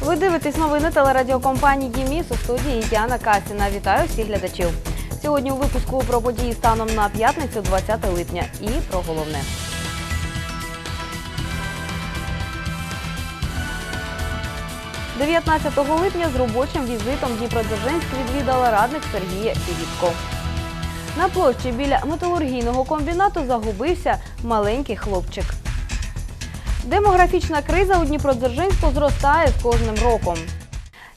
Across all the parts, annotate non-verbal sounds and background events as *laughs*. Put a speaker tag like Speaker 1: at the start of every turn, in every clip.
Speaker 1: Ви дивитесь новини телерадіокомпанії «Міс» у студії Яна Касіна. Вітаю всіх глядачів. Сьогодні у випуску про події станом на п'ятницю, 20 липня. І про головне. – 19 липня з робочим візитом Дніпродзержинськ відвідала радник Сергія Філіпко. На площі біля металургійного комбінату загубився маленький хлопчик. Демографічна криза у Дніпродзержинську зростає з кожним роком.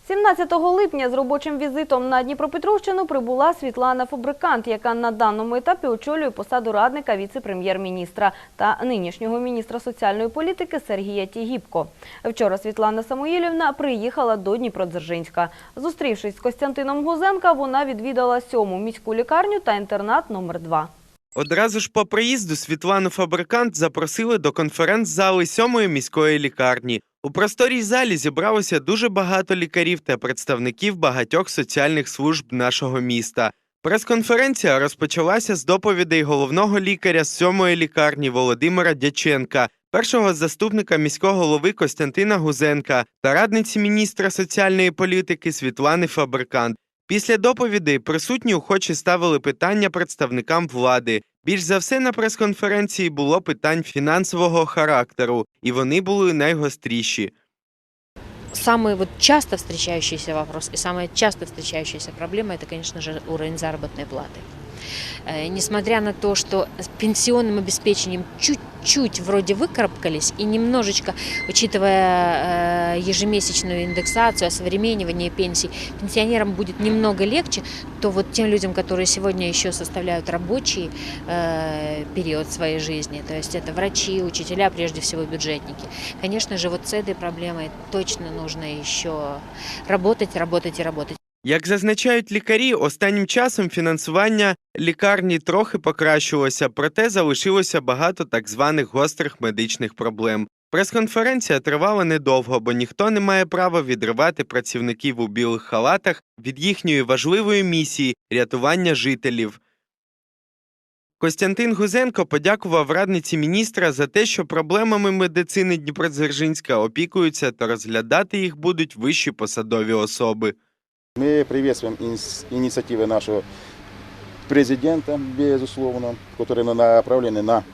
Speaker 1: 17 липня з робочим візитом на Дніпропетровщину прибула Світлана Фабрикант, яка на даному етапі очолює посаду радника віце-прем'єр-міністра та нинішнього міністра соціальної політики Сергія Тігіпко. Вчора Світлана Самоїлівна приїхала до Дніпродзержинська. Зустрівшись з Костянтином Гузенка, вона відвідала сьому міську лікарню та інтернат номер 2
Speaker 2: Одразу ж по приїзду Світлану Фабрикант запросили до конференц-зали сьомої міської лікарні. У просторій залі зібралося дуже багато лікарів та представників багатьох соціальних служб нашого міста. Прес-конференція розпочалася з доповідей головного лікаря з сьомої лікарні Володимира Дяченка, першого заступника міського голови Костянтина Гузенка та радниці міністра соціальної політики Світлани Фабрикант. Після доповідей присутні охочі ставили питання представникам влади. Більш за все на прес-конференції було питань фінансового характеру, і вони були найгостріші.
Speaker 3: Самый вот часто встречающийся вопрос и самая часто встречающаяся проблема это, конечно же, уровень заработной платы. Э, Несмотря на то, что с пенсионным обеспечением чуть-чуть вроде выкарабкались и немножечко, учитывая э, ежемесячную индексацию, осовременивание пенсий, пенсионерам будет немного легче, то вот тем людям, которые сегодня еще составляют рабочий э, период своей жизни, то есть это врачи, учителя, прежде всего бюджетники, конечно же, вот с этой проблемой точно нужно еще работать, работать и работать.
Speaker 2: Як зазначають лікарі, останнім часом фінансування лікарні трохи покращилося, проте залишилося багато так званих гострих медичних проблем. Прес-конференція тривала недовго, бо ніхто не має права відривати працівників у білих халатах від їхньої важливої місії рятування жителів. Костянтин Гузенко подякував радниці міністра за те, що проблемами медицини Дніпродзержинська опікуються та розглядати їх будуть вищі посадові особи.
Speaker 4: Мы приветствуем инс- инициативы нашего президента, безусловно, которые на- направлены на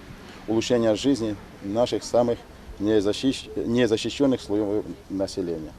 Speaker 4: улучшение жизни наших самых незащищ- незащищенных слоев населения.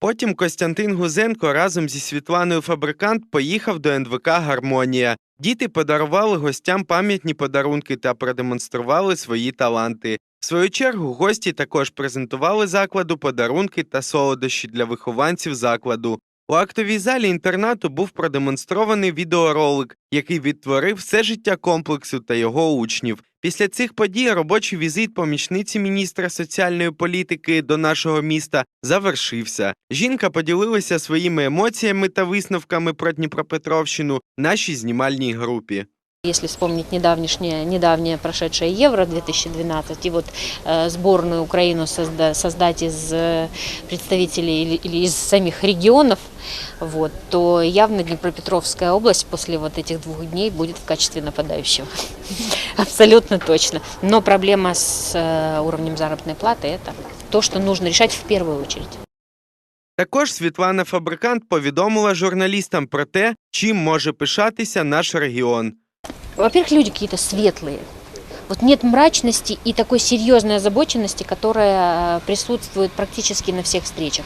Speaker 2: Потім Костянтин Гузенко разом зі Світланою Фабрикант поїхав до НВК Гармонія. Діти подарували гостям пам'ятні подарунки та продемонстрували свої таланти. В свою чергу гості також презентували закладу подарунки та солодощі для вихованців закладу. У актовій залі інтернату був продемонстрований відеоролик, який відтворив все життя комплексу та його учнів. Після цих подій робочий візит помічниці міністра соціальної політики до нашого міста завершився. Жінка поділилася своїми емоціями та висновками про Дніпропетровщину нашій знімальній групі.
Speaker 3: Если вспомнить недавнешнее, недавнее прошедшее Евро 2012 и вот э, сборную Украину созда- создать из э, представителей или, или из самих регионов, вот, то явно Днепропетровская область после вот этих двух дней будет в качестве нападающего. *laughs* Абсолютно точно. Но проблема с э, уровнем заработной платы – это то, что нужно решать в первую очередь.
Speaker 2: Також Світлана Фабрикант повідомила журналістам про те, чим може пишатися наш регіон.
Speaker 3: Во-первых, люди какие-то светлые. Вот нет мрачности и такой серьезной озабоченности, которая э, присутствует практически на всех встречах.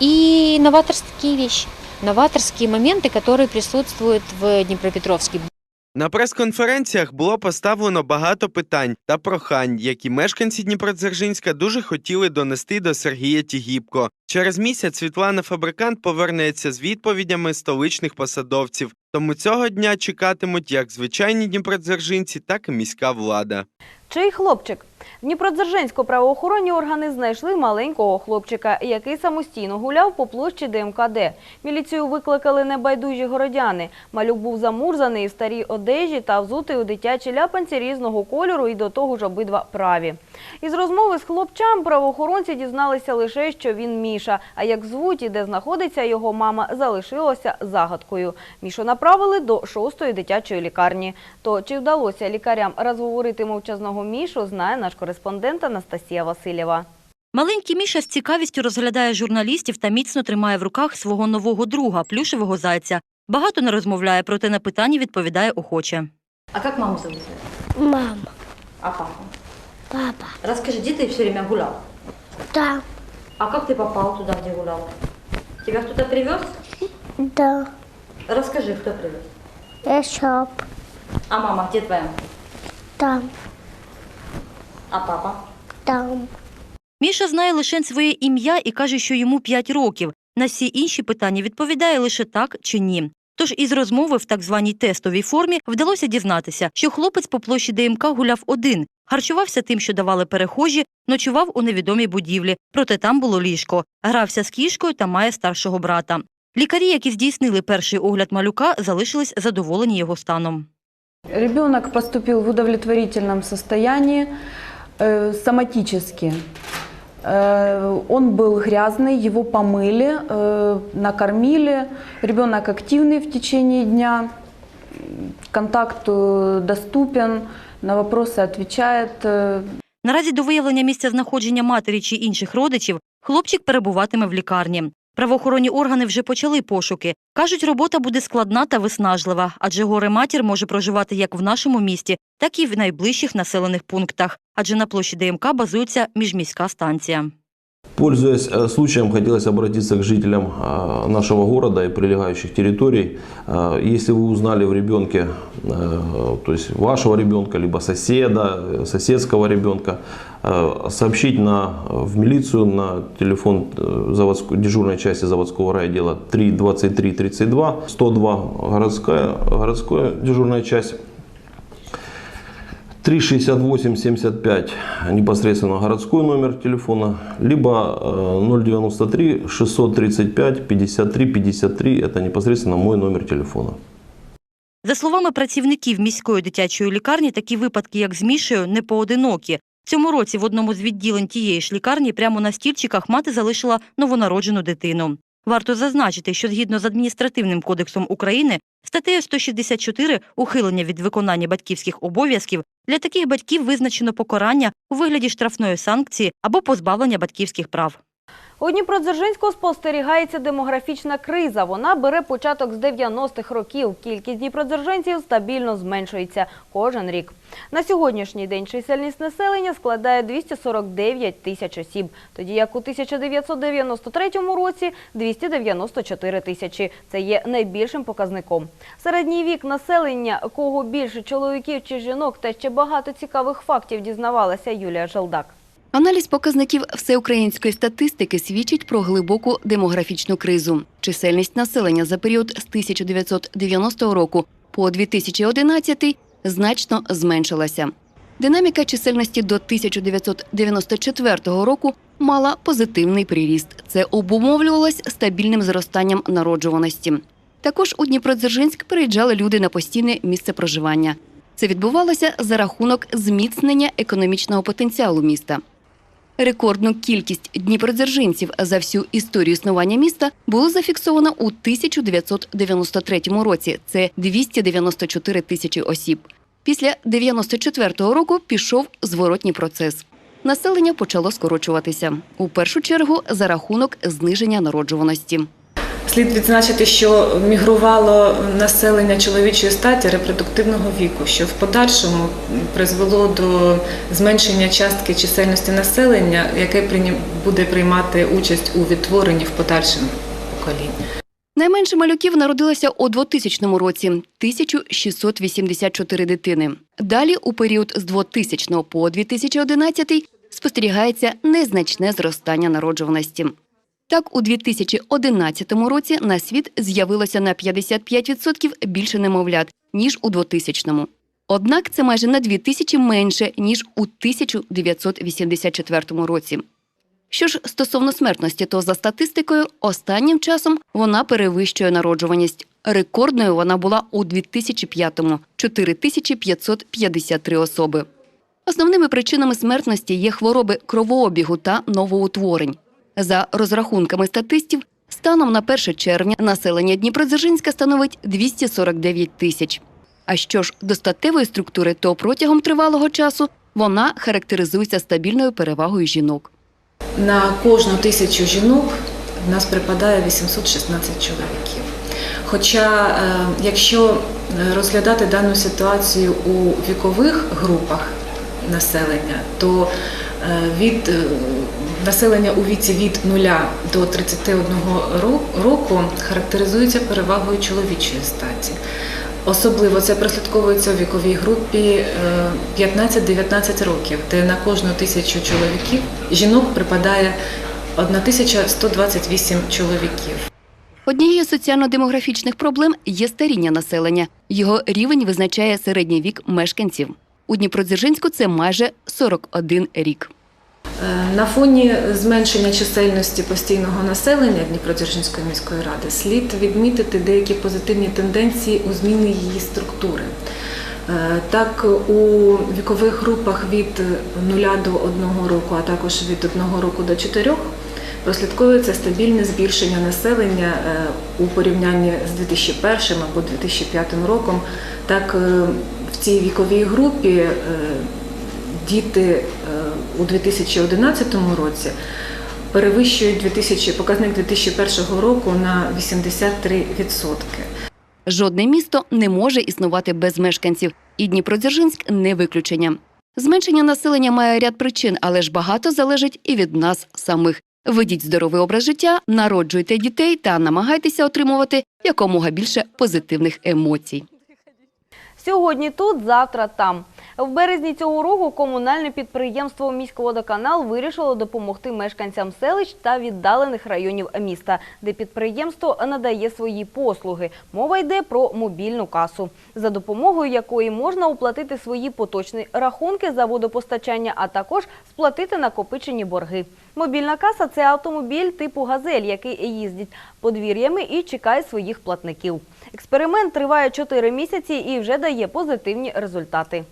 Speaker 3: И новаторские вещи, новаторские моменты, которые присутствуют в Днепропетровске.
Speaker 2: На прес-конференціях було поставлено багато питань та прохань, які мешканці Дніпродзержинська дуже хотіли донести до Сергія Тігіпко. Через місяць Світлана Фабрикант повернеться з відповідями столичних посадовців, тому цього дня чекатимуть як звичайні дніпродзержинці, так і міська влада.
Speaker 1: Чий хлопчик? В Дніпродзержинську правоохоронні органи знайшли маленького хлопчика, який самостійно гуляв по площі ДМКД. Міліцію викликали небайдужі городяни. Малюк був замурзаний в старій одежі та взутий у дитячі ляпанці різного кольору і до того ж обидва праві. Із розмови з хлопчам правоохоронці дізналися лише, що він Міша, а як звуть і де знаходиться його мама, залишилося загадкою. Мішу направили до шостої дитячої лікарні. То чи вдалося лікарям розговорити мовчазного Мішу, знає наш кореспондент Анастасія Васильєва.
Speaker 5: Маленький Міша з цікавістю розглядає журналістів та міцно тримає в руках свого нового друга, плюшевого зайця. Багато не розмовляє, проте на питання відповідає охоче.
Speaker 6: А как маму зовут?
Speaker 7: Мама,
Speaker 6: А папу?
Speaker 7: папа,
Speaker 6: Расскажи, где ты все время гулял?
Speaker 7: да,
Speaker 6: А как ты попал туда, где гулял? Тебя кто-то привез?
Speaker 7: да,
Speaker 6: Расскажи, кто привез.
Speaker 7: я
Speaker 6: А мама, где твоя?
Speaker 7: там,
Speaker 6: А папа?
Speaker 7: там,
Speaker 5: Міша знає лише своє ім'я і каже, що йому 5 років. На всі інші питання відповідає лише так чи ні. Тож із розмови в так званій тестовій формі вдалося дізнатися, що хлопець по площі ДМК гуляв один, харчувався тим, що давали перехожі, ночував у невідомій будівлі, проте там було ліжко, грався з кішкою та має старшого брата. Лікарі, які здійснили перший огляд малюка, залишились задоволені його станом.
Speaker 8: Ребенок поступил в удовлетворительном состоянии, э, соматически. Э, он был грязный, его помыли, э, накормили. Ребенок активный в течение дня, м, контакт э, доступен, на вопросы отвечает. э,
Speaker 5: Наразі до виявлення місця знаходження матері чи інших родичів хлопчик перебуватиме в лікарні. Правоохоронні органи вже почали пошуки. Кажуть, робота буде складна та виснажлива, адже горе матір може проживати як в нашому місті, так і в найближчих населених пунктах, адже на площі ДМК базується міжміська станція.
Speaker 9: Пользуясь э, случаем, хотелось обратиться к жителям э, нашего города и прилегающих территорий. Э, Если вы узнали в ребенке, э, то есть вашего ребенка, либо соседа, э, соседского ребенка, э, сообщить на, в милицию на телефон э, заводской, дежурной части заводского райотдела 3 23 32 102 городская, городская дежурная часть 368-75 непосредственно городской номер телефона, либо э, 093 635 53 53 это непосредственно мой номер телефона.
Speaker 5: За словами працівників міської дитячої лікарні, такі випадки, як з Мішею, не поодинокі. Цьому році в одному з відділень тієї ж лікарні прямо на стільчиках мати залишила новонароджену дитину. Варто зазначити, що згідно з адміністративним кодексом України, статтею 164 ухилення від виконання батьківських обов'язків для таких батьків визначено покарання у вигляді штрафної санкції або позбавлення батьківських прав.
Speaker 1: У Дніпродзержинську спостерігається демографічна криза. Вона бере початок з 90-х років. Кількість дніпродзержинців стабільно зменшується кожен рік. На сьогоднішній день чисельність населення складає 249 тисяч осіб, тоді як у 1993 році 294 тисячі. Це є найбільшим показником. Середній вік населення, кого більше чоловіків чи жінок, та ще багато цікавих фактів дізнавалася Юлія Желдак.
Speaker 10: Аналіз показників всеукраїнської статистики свідчить про глибоку демографічну кризу. Чисельність населення за період з 1990 року по 2011 значно зменшилася. Динаміка чисельності до 1994 року мала позитивний приріст. Це обумовлювалось стабільним зростанням народжуваності. Також у Дніпродзержинськ переїжджали люди на постійне місце проживання. Це відбувалося за рахунок зміцнення економічного потенціалу міста. Рекордну кількість дніпродзержинців за всю історію існування міста було зафіксовано у 1993 році. Це 294 тисячі осіб. Після 94-го року пішов зворотній процес. Населення почало скорочуватися у першу чергу за рахунок зниження народжуваності.
Speaker 11: Слід відзначити, що мігрувало населення чоловічої статі репродуктивного віку, що в подальшому призвело до зменшення частки чисельності населення, яке буде приймати участь у відтворенні в подальшому поколінні.
Speaker 10: Найменше малюків народилося у 2000 році 1684 дитини. Далі, у період з 2000 по 2011 спостерігається незначне зростання народжуваності. Так, у 2011 році на світ з'явилося на 55% більше немовлят, ніж у 2000-му. Однак це майже на 2 тисячі менше, ніж у 1984 році. Що ж стосовно смертності, то за статистикою останнім часом вона перевищує народжуваність. Рекордною вона була у 2005-му – 4553 особи. Основними причинами смертності є хвороби кровообігу та новоутворень. За розрахунками статистів, станом на 1 червня населення Дніпродзержинська становить 249 тисяч. А що ж до статевої структури, то протягом тривалого часу вона характеризується стабільною перевагою жінок.
Speaker 11: На кожну тисячу жінок в нас припадає 816 чоловіків. Хоча, е, якщо розглядати дану ситуацію у вікових групах населення, то е, від е, населення у віці від 0 до 31 ро- року характеризується перевагою чоловічої статі. Особливо це прослідковується у віковій групі е, 15-19 років, де на кожну тисячу чоловіків жінок припадає 1128 чоловіків.
Speaker 10: Однією з соціально-демографічних проблем є старіння населення. Його рівень визначає середній вік мешканців. У Дніпродзержинську це майже 41 рік.
Speaker 11: Е, На фоні зменшення чисельності постійного населення Дніпродзержинської міської ради слід відмітити деякі позитивні тенденції у зміни її структури. Е, Так, у вікових групах від 0 до 1 року, а також від 1 року до 4 прослідковується стабільне збільшення населення е, у порівнянні з 2001 або 2005 роком. Так, в цій віковій групі діти у 2011 році перевищують 2000, показник 2001 року на 83%.
Speaker 10: Жодне місто не може існувати без мешканців, і Дніпродзержинськ не виключення. Зменшення населення має ряд причин, але ж багато залежить і від нас самих. Ведіть здоровий образ життя, народжуйте дітей та намагайтеся отримувати якомога більше позитивних емоцій.
Speaker 1: Сьогодні тут, завтра там. В березні цього року комунальне підприємство «Міськводоканал» вирішило допомогти мешканцям селищ та віддалених районів міста, де підприємство надає свої послуги. Мова йде про мобільну касу, за допомогою якої можна оплатити свої поточні рахунки за водопостачання, а також сплатити накопичені борги. Мобільна каса – це автомобіль типу «Газель», який їздить подвір'ями і чекає своїх платників. Експеримент триває 4 місяці і вже дає позитивні результати.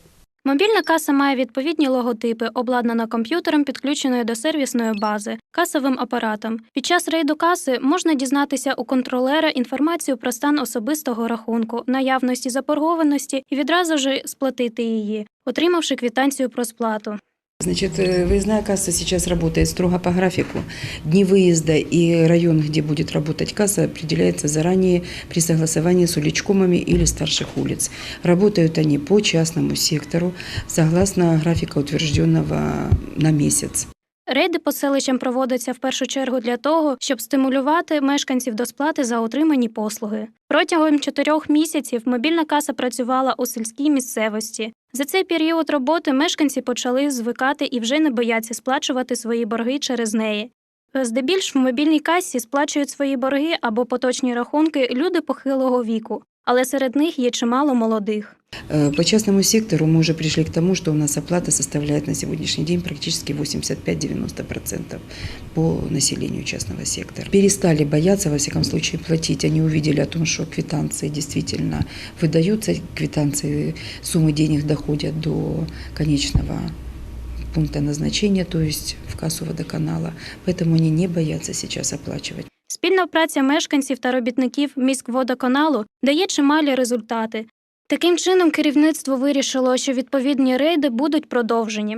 Speaker 12: Мобільна каса має відповідні логотипи, обладнана комп'ютером, підключеною до сервісної бази, касовим апаратом. Під час рейду каси можна дізнатися у контролера інформацію про стан особистого рахунку, наявності заборгованості і відразу ж сплатити її, отримавши квітанцію про сплату.
Speaker 13: Значит, э, выездная касса сейчас работает строго по графику. Дни выезда и район, где будет работать касса, определяется заранее при согласовании с уличкомами или старших улиц. Работают они по частному сектору, согласно графика, утвержденного на месяц.
Speaker 12: Рейди по селищам проводяться в першу чергу для того, щоб стимулювати мешканців до сплати за отримані послуги. Протягом чотирьох місяців мобільна каса працювала у сільській місцевості. За цей період роботи мешканці почали звикати і вже не бояться сплачувати свої борги через неї. Здебільш в мобільній касі сплачують свої борги або поточні рахунки люди похилого віку, але серед них є чимало молодих.
Speaker 13: Э, По частному сектору мы уже пришли к тому, что у нас оплата составляет на сегодняшний день практически 85-90% по населению частного сектора. Перестали бояться, во всяком случае, платить. Они увидели о том, что квитанции действительно выдаются, квитанции, суммы денег доходят до конечного пункта назначения, то есть в кассу водоканала. Поэтому они не боятся сейчас оплачивать.
Speaker 12: Спільна праця мешканців та робітників міськводоканалу дає чималі результати. Таким чином, керівництво вирішило, що відповідні рейди будуть продовжені.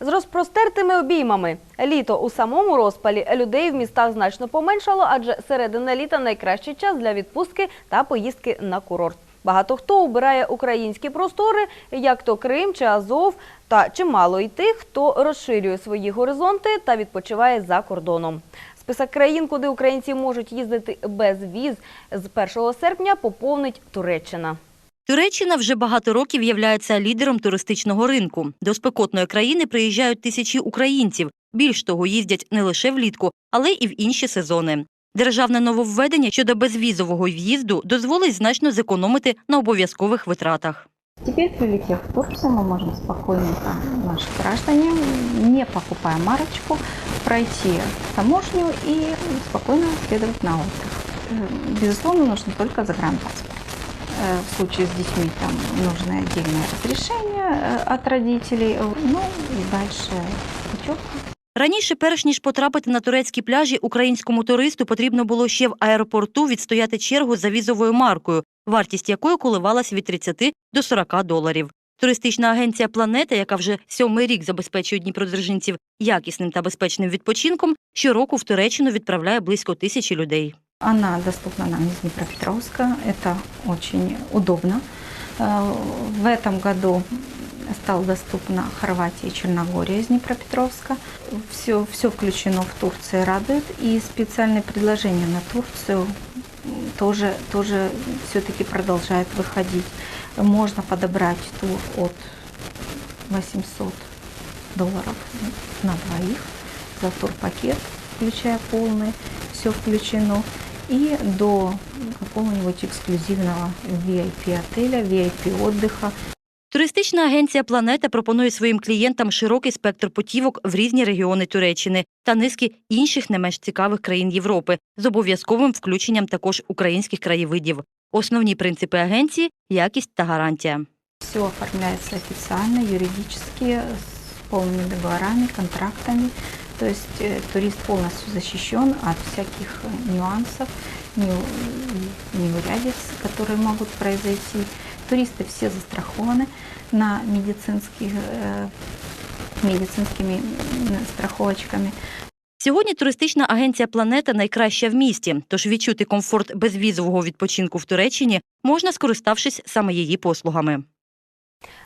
Speaker 1: З розпростертими обіймами. Літо у самому розпалі людей в містах значно поменшало, адже середина літа найкращий час для відпустки та поїздки на курорт. Багато хто обирає українські простори, як то Крим чи Азов, та чимало й тих, хто розширює свої горизонти та відпочиває за кордоном. Список країн, куди українці можуть їздити без віз, з 1 серпня поповнить Туреччина.
Speaker 5: Туреччина вже багато років являється лідером туристичного ринку. До спекотної країни приїжджають тисячі українців. Більш того, їздять не лише влітку, але і в інші сезони. Державне нововведення щодо безвізового в'їзду дозволить значно зекономити на обов'язкових витратах.
Speaker 6: Теперь, прилетев в Турцию, мы можем спокойненько, наши граждане, не покупая марочку, пройти таможню и спокойно следовать на отдых. Безусловно, нужно только загранпаспорт. Э, В случае с детьми там нужно отдельное разрешение э, от родителей. Ну и дальше путевка.
Speaker 5: Раніше, перш ніж потрапити на турецькі пляжі, українському туристу потрібно було ще в аеропорту відстояти чергу за візовою маркою, вартість якої коливалась від 30 до 40 доларів. Туристична агенція Планета, яка вже сьомий рік забезпечує дніпродзержинців якісним та безпечним відпочинком, щороку в Туреччину відправляє близько тисячі людей.
Speaker 6: Она доступна нам из Днепропетровска. Это очень удобно. Э, В этом году стала доступна Хорватия и Черногория из Днепропетровска. Все, все включено в Турции радует. И специальные предложения на Турцию тоже, тоже все-таки продолжает выходить. Можно подобрать тур от 800 долларов на двоих за турпакет, включая полный, все включено, и до какого-нибудь эксклюзивного VIP-отеля, VIP-отдыха.
Speaker 5: Туристична агенція Планета пропонує своїм клієнтам широкий спектр путівок в різні регіони Туреччини та низки інших не менш цікавих країн Європи з обов'язковим включенням також українських краєвидів. Основні принципи агенції якість та гарантія.
Speaker 6: Все оформляется официально, юридически, с полными договорами, контрактами. То есть э, турист полностью защищен от всяких э, нюансов, неу- неурядиц, которые могут произойти. Туристы все застрахованы на медицинских, э, медицинскими м, страховочками.
Speaker 5: Сьогодні туристична агенція Планета найкраща в місті, тож відчути комфорт безвізового відпочинку в Туреччині можна, скориставшись саме її послугами.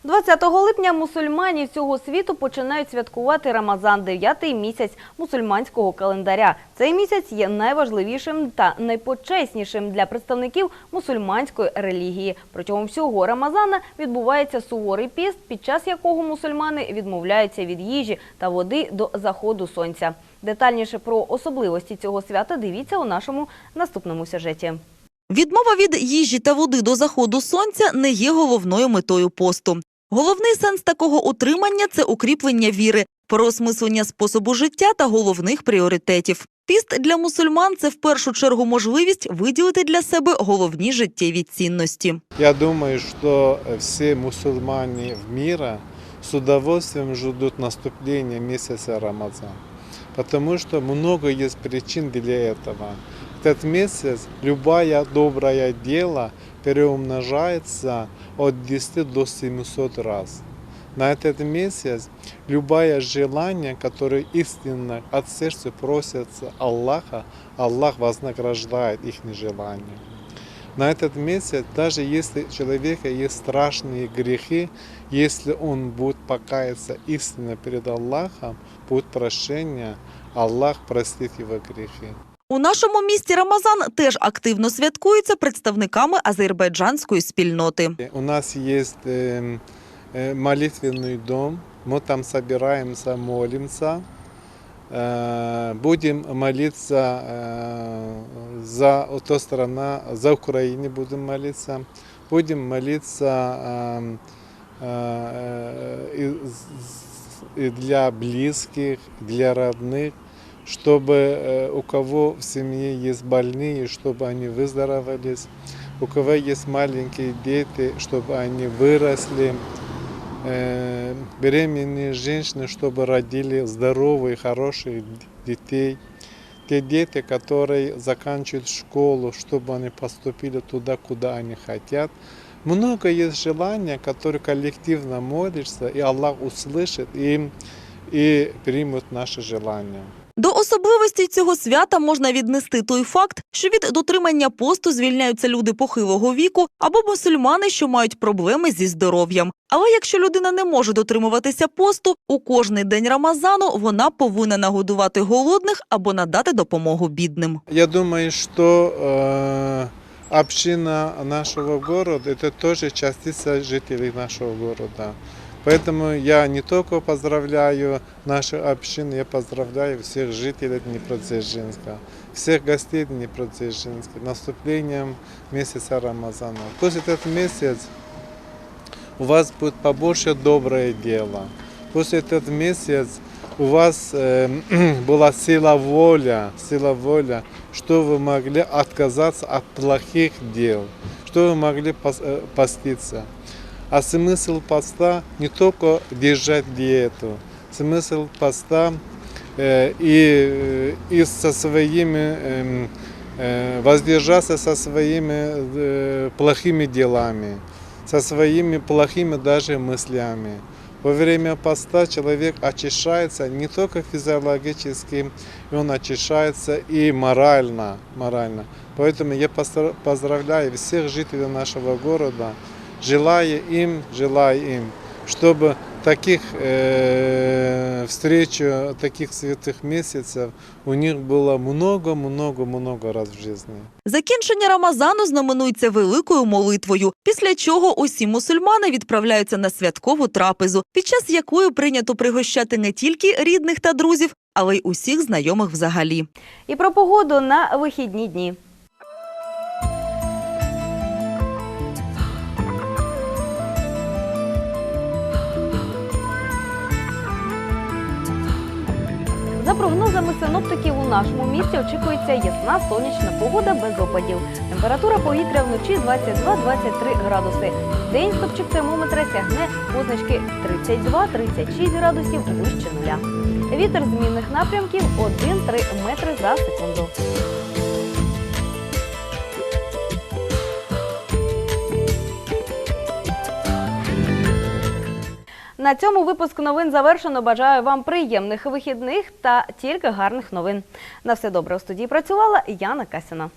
Speaker 1: 20 липня мусульмані всього світу починають святкувати Рамазан, дев'ятий місяць мусульманського календаря. Цей місяць є найважливішим та найпочеснішим для представників мусульманської релігії. Протягом всього Рамазана відбувається суворий піст, під час якого мусульмани відмовляються від їжі та води до заходу сонця. Детальніше про особливості цього свята дивіться у нашому наступному сюжеті.
Speaker 14: Відмова від їжі та води до заходу сонця не є головною метою посту. Головний сенс такого утримання це укріплення віри, переосмислення способу життя та головних пріоритетів. Піст для мусульман це в першу чергу можливість виділити для себе головні життєві цінності.
Speaker 15: Я думаю, что все мусульмане в мира с удовольствием ждут наступления месяца Рамазан. Потому что много есть причин для этого. Этот месяц любое доброе дело переумножается от 10 до 700 раз. На этот месяц любое желание, которое истинно от сердца просится Аллаха, Аллах вознаграждает их желание. На этот месяц, даже если у человека есть страшные грехи, если он будет покаяться истинно перед Аллахом, будет прощение, Аллах простит его грехи.
Speaker 14: У нашому місті Рамазан теж активно святкується представниками азербайджанської спільноти.
Speaker 15: У нас есть э, э, молитвенный дом, мы там собираемся, молимся, Э, будем молиться э, за то страна, за Украину будем молиться, будем молиться э, э, и з- и для близких, для родных, Чтобы э, у кого в семье есть больные, чтобы они выздоровались, у кого есть маленькие дети, чтобы они выросли, э, беременные женщины, чтобы родили здоровых, хороших детей, те дети, которые заканчивают школу, чтобы они поступили туда, куда они хотят. Много есть желания, которые коллективно молишься, и Аллах услышит им и примут наши желания.
Speaker 14: До особливостей цього свята можна віднести той факт, що від дотримання посту звільняються люди похилого віку або мусульмани, що мають проблеми зі здоров'ям. Але якщо людина не може дотримуватися посту, у кожний день Рамазану вона повинна нагодувати голодних або надати допомогу бідним.
Speaker 15: Я думаю, что э, община нашего города это тоже частица жителей нашего города. Поэтому я не только поздравляю нашу общину, я поздравляю всех жителей Днепродзержинска, всех гостей Днепродзержинска наступлением месяца Рамазана. Пусть этот месяц у вас будет побольше доброе дело. Пусть этот месяц у вас э, *clears throat* была сила воля, сила воля, что вы могли отказаться от плохих дел, что вы могли пос- э, поститься. А смысл поста не только держать диету, смысл поста э, и, э, и со своими эм, э, воздержаться со своими э, плохими делами, со своими плохими даже мыслями. Во время поста человек очищается не только физиологически, он очищается и морально. морально. Поэтому я поздравляю всех жителей нашего города, желаю им, желаю им, чтобы таких э, встреч, таких святых месяцев у них было много-много-много раз в жизни.
Speaker 14: Закінчення Рамазану знаменується великою молитвою, після чого усі мусульмани відправляються на святкову трапезу, під час якої прийнято пригощати не тільки рідних та друзів, але й усіх знайомих взагалі.
Speaker 1: І про погоду на вихідні дні. За прогнозами синоптиків, у нашому місті очікується ясна сонячна погода без опадів. Температура повітря вночі 22-23 градуси. День стопчик термометра сягне позначки 32-36 градусів вище нуля. Вітер змінних напрямків 1-3 метри за секунду. На цьому випуск новин завершено. Бажаю вам приємних вихідних та тільки гарних новин. На все добре у студії працювала Яна Касіна.